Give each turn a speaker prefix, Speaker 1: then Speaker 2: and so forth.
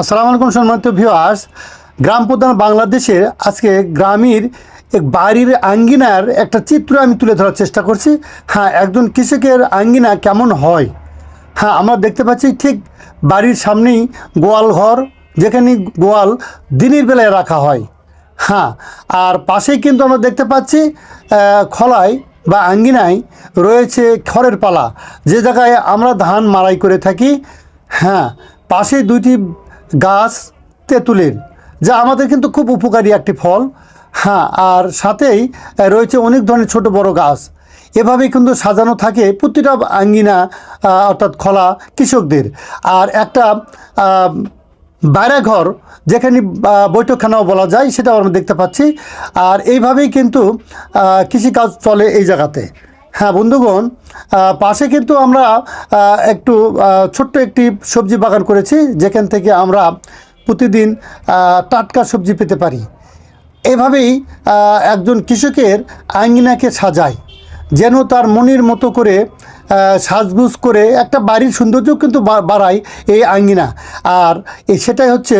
Speaker 1: আসসালামু আলাইকুম সম্মানিত ভিউয়ার্স গ্রাম প্রধান বাংলাদেশের আজকে গ্রামের এক বাড়ির আঙ্গিনার একটা চিত্র আমি তুলে ধরার চেষ্টা করছি। হ্যাঁ একজন কৃষকের আঙ্গিনা কেমন হয়? হ্যাঁ আমরা দেখতে পাচ্ছি ঠিক বাড়ির সামনেই গোয়াল ঘর, যেখানে গোয়াল দিনের বেলায় রাখা হয়। হ্যাঁ আর পাশেই কিন্তু আমরা দেখতে পাচ্ছি খলায় বা আঙ্গিনায় রয়েছে খড়ের পালা। যে জায়গায় আমরা ধান মাড়াই করে থাকি হ্যাঁ পাশে দুইটি গাছ তেঁতুলের যা আমাদের কিন্তু খুব উপকারী একটি ফল। হ্যাঁ আর সাথেই রয়েছে অনেক ধরনের ছোট বড় গাছ। এভাবেই কিন্তু সাজানো থাকে প্রতিটা আঙ্গিনা অর্থাৎ খোলা কৃষকদের। আর একটা আহ, বাইরে ঘর যেখানে বৈঠকখানাও বলা যায় সেটাও আমরা দেখতে পাচ্ছি। আর এইভাবেই কিন্তু কৃষিকাজ চলে এই জায়গাতে। হ্যাঁ বন্ধুগণ পাশে কিন্তু আমরা একটু ছোট্ট একটি সবজি বাগান করেছি, যেখান থেকে আমরা প্রতিদিন টাটকা সবজি পেতে পারি। এভাবেই একজন কৃষকের আঙ্গিনাকে সাজায়, যেন তার মনের মতো করে সাজগুজ করে একটা বাড়ির সৌন্দর্য কিন্তু বাড়ায় এই আঙ্গিনা আর সেটাই হচ্ছে